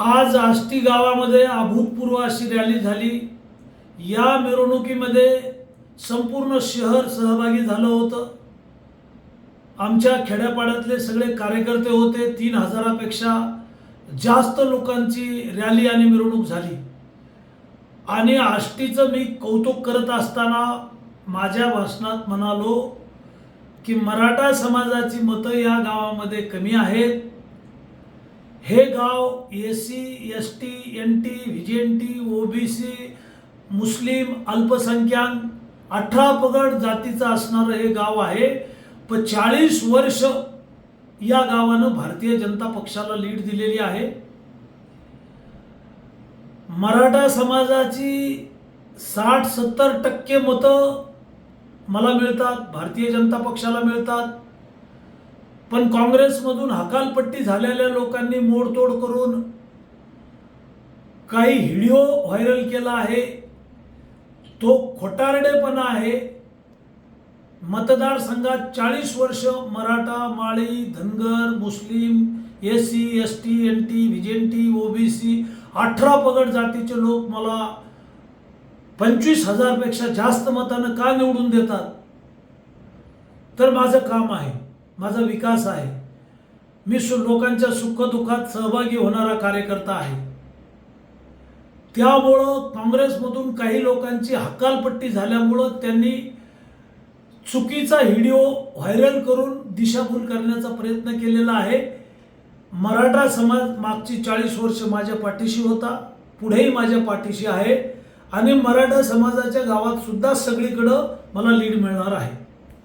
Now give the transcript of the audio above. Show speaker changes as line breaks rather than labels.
आज आष्टी गावामध्ये अभूतपूर्व अशी रॅली झाली. या मिरवणुकीमध्ये संपूर्ण शहर सहभागी झालं होतं. आमच्या खेड्यापाड्यातले सगळे कार्यकर्ते होते. तीन हजारापेक्षा जास्त लोकांची रॅली आणि मिरवणूक झाली. आणि आष्टीचं मी कौतुक करत असताना माझ्या भाषणात म्हणालो की मराठा समाजाची मतं या गावामध्ये कमी आहेत. हे गाव S C S T N T V N T OBC मुस्लिम अल्पसंख्याक अठरा पगड जातीचं असणारं हे गाव आहे. पण चाळीस वर्ष या गावानं भारतीय जनता पक्षाला लीड दिलेली आहे. मराठा समाजाची साठ सत्तर टक्के मतं मला मिळतात भारतीय जनता पक्षाला मिळतात. पण काँग्रेसमधून हकालपट्टी झालेल्या लोकांनी मोडतोड करून काही व्हिडिओ व्हायरल केला आहे. तो खोटारडेपणा आहे. मतदारसंघात चाळीस वर्ष मराठा माळी धनगर मुस्लिम S C S T N T V J N T OBC अठरा पगड जातीचे लोक मला पंचवीस हजारपेक्षा जास्त मतानं का निवडून देतात? तर माझं काम आहे. माझा विकास आहे. मी सु लोकांच्या सुखदुःखात सहभागी होणारा कार्यकर्ता आहे. त्यामुळं काँग्रेसमधून काही लोकांची हकालपट्टी झाल्यामुळं त्यांनी चुकीचा व्हिडिओ व्हायरल करून दिशाभूल करण्याचा प्रयत्न केलेला आहे. मराठा समाज मागची चाळीस वर्ष माझ्या पाठीशी होता. पुढेही माझ्या पाठीशी आहे. आणि मराठा समाजाच्या गावात सुद्धा सगळीकडं मला लीड मिळणार आहे.